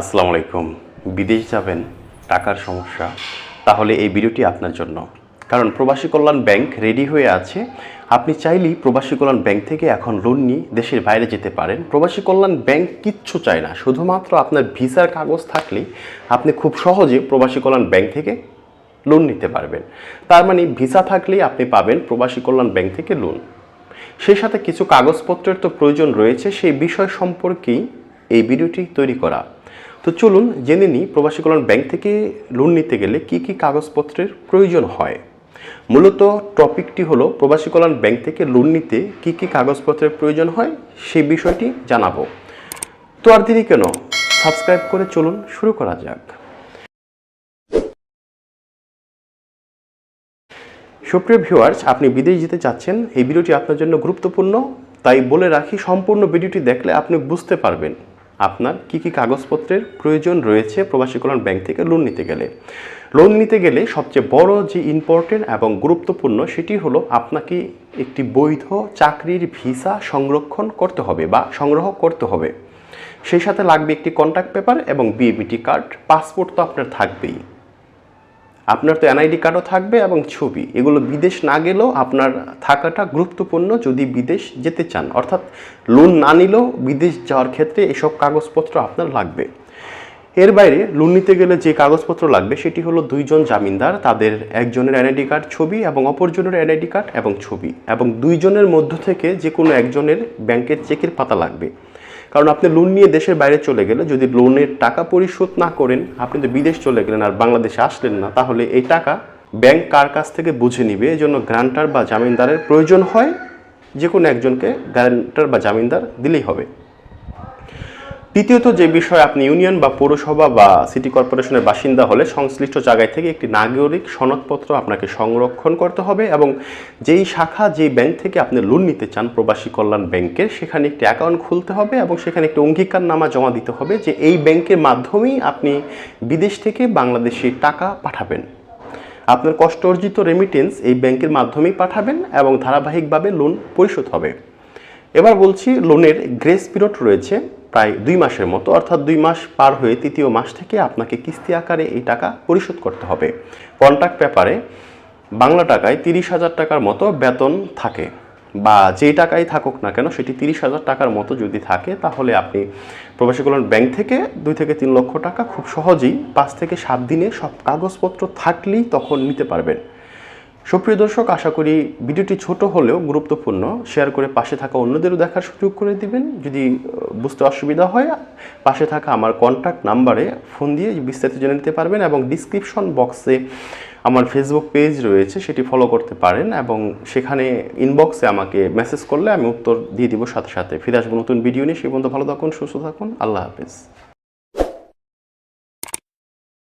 আসসালামু আলাইকুম। বিদেশ যাবেন, টাকার সমস্যা। তাহলে এই ভিডিওটি আপনার জন্য। কারণ প্রবাসী কল্যাণ ব্যাংক রেডি হয়ে আছে। আপনি চাইলেই প্রবাসী কল্যাণ ব্যাংক থেকে এখন লোন নিয়ে দেশের বাইরে যেতে পারেন। প্রবাসী কল্যাণ ব্যাংক কিচ্ছু চায় না। শুধুমাত্র আপনার ভিসার কাগজ থাকলেই আপনি খুব সহজে প্রবাসী কল্যাণ ব্যাংক থেকে লোন নিতে পারবেন। তার মানে ভিসা থাকলেই আপনি পাবেন প্রবাসী কল্যাণ ব্যাংক থেকে লোন। সেই সাথে কিছু কাগজপত্রের তো প্রয়োজন রয়েছে। সেই বিষয় সম্পর্কেই এই ভিডিওটি তৈরি করা। তো চলুন জেনে নিই প্রবাসী কল্যাণ ব্যাংক থেকে লোন নিতে গেলে কি কি কাগজপত্রের প্রয়োজন হয়। মূলত টপিকটি হলো প্রবাসী কল্যাণ ব্যাংক থেকে লোন নিতে কি কি কাগজপত্রের প্রয়োজন হয় সেই বিষয়টি জানাব। তো আর দেরি কেন? সাবস্ক্রাইব করে চলুন শুরু করা যাক। সুপ্রিয় ভিউয়ার্স, আপনি বিদেশ যেতে চাচ্ছেন, এই ভিডিওটি আপনার জন্য গুরুত্বপূর্ণ, তাই বলে রাখি সম্পূর্ণ ভিডিওটি দেখলে আপনি বুঝতে পারবেন। আপনার কি কি কাগজপত্রের প্রয়োজন রয়েছে প্রবাসী কল্যাণ ব্যাংক থেকে লোন নিতে গেলে? লোন নিতে গেলে সবচেয়ে বড় যে ইম্পর্টেন্ট এবং গুরুত্বপূর্ণ সেটি হলো আপনাকে একটি বৈধ চাকরির ভিসা সংরক্ষণ করতে হবে বা সংগ্রহ করতে হবে। সেই সাথে লাগবে একটি কন্ট্যাক্ট পেপার এবং বিএবিটি কার্ড পাসপোর্ট তো আপনার থাকবেই। আপনার তো এনআইডি কার্ডও থাকবে এবং ছবি। এগুলো বিদেশ না গেলেও আপনার থাকাটা গুরুত্বপূর্ণ যদি বিদেশ যেতে চান। অর্থাৎ লোন না নিলেও বিদেশ যাওয়ার ক্ষেত্রে এসব কাগজপত্র আপনার লাগবে। এর বাইরে লোন নিতে গেলে যে কাগজপত্র লাগবে সেটি হলো দুইজন জামিনদার, তাদের একজনের এনআইডি কার্ড ছবি এবং অপরজনের এনআইডি কার্ড এবং ছবি। এবং দুইজনের মধ্য থেকে যে কোনো একজনের ব্যাংকের চেকের পাতা লাগবে। কারণ আপনি লোন নিয়ে দেশের বাইরে চলে গেলে যদি লোনের টাকা পরিশোধ না করেন, আপনি তো বিদেশ চলে গেলেন আর বাংলাদেশে আসলেন না, তাহলে এই টাকা ব্যাংক কার কাছ থেকে বুঝে নিবে? এই জন্য গ্রান্টার বা জামিনদারের প্রয়োজন হয় যে কোনো একজনকে গ্যারান্টার বা জামিনদার দিলেই হবে। দ্বিতীয়ত যে বিষয়, আপনি ইউনিয়ন বা পৌরসভা বা সিটি কর্পোরেশনের বাসিন্দা হলে সংশ্লিষ্ট জায়গায় থেকে একটি নাগরিক সনদপত্র আপনাকে সংরক্ষণ করতে হবে এবং যেই শাখা, যেই ব্যাংক থেকে আপনি লোন নিতে চান, প্রবাসী কল্যাণ ব্যাংকের, সেখানে একটি অ্যাকাউন্ট খুলতে হবে এবং সেখানে একটি অঙ্গীকারনামা জমা দিতে হবে যে এই ব্যাংকের মাধ্যমেই আপনি বিদেশ থেকে বাংলাদেশে টাকা পাঠাবেন। আপনার কষ্ট অর্জিত রেমিটেন্স এই ব্যাংকের মাধ্যমেই পাঠাবেন এবং ধারাবাহিকভাবে লোন পরিশোধ হবে। এবার বলছি, লোনের গ্রেস পিরিয়ড রয়েছে। প্রায় দুই মাসের মতো, অর্থাৎ দুই মাস পার হয়ে তৃতীয় মাস থেকে আপনাকে কিস্তি আকারে এই টাকা পরিশোধ করতে হবে। কন্ট্রাক্ট পেপারে বাংলা টাকায় তিরিশ হাজার টাকার মতো বেতন থাকে বা যে টাকাই থাকুক না কেন, সেটি তিরিশ হাজার টাকার মতো যদি থাকে, তাহলে আপনি প্রবাসী কল্যাণ ব্যাংক থেকে দুই থেকে তিন লক্ষ টাকা খুব সহজেই পাঁচ থেকে সাত দিনে সব কাগজপত্র থাকলেই তখন নিতে পারবেন। সুপ্রিয় দর্শক, আশা করি ভিডিওটি ছোট হলেও গুরুত্বপূর্ণ। শেয়ার করে পাশে থাকা অন্যদেরও দেখার সুযোগ করে দিবেন। যদি বুঝতে অসুবিধা হয়, পাশে থাকা আমার কন্ট্যাক্ট নাম্বারে ফোন দিয়ে বিস্তারিত জেনে নিতে পারবেন এবং ডিসক্রিপশন বক্সে আমার ফেসবুক পেজ রয়েছে, সেটি ফলো করতে পারেন এবং সেখানে ইনবক্সে আমাকে মেসেজ করলে আমি উত্তর দিয়ে দিব সাথে সাথে। ফিরে আসব নতুন ভিডিও নিয়ে। সে পর্যন্ত ভালো থাকুন, সুস্থ থাকুন। আল্লাহ হাফেজ।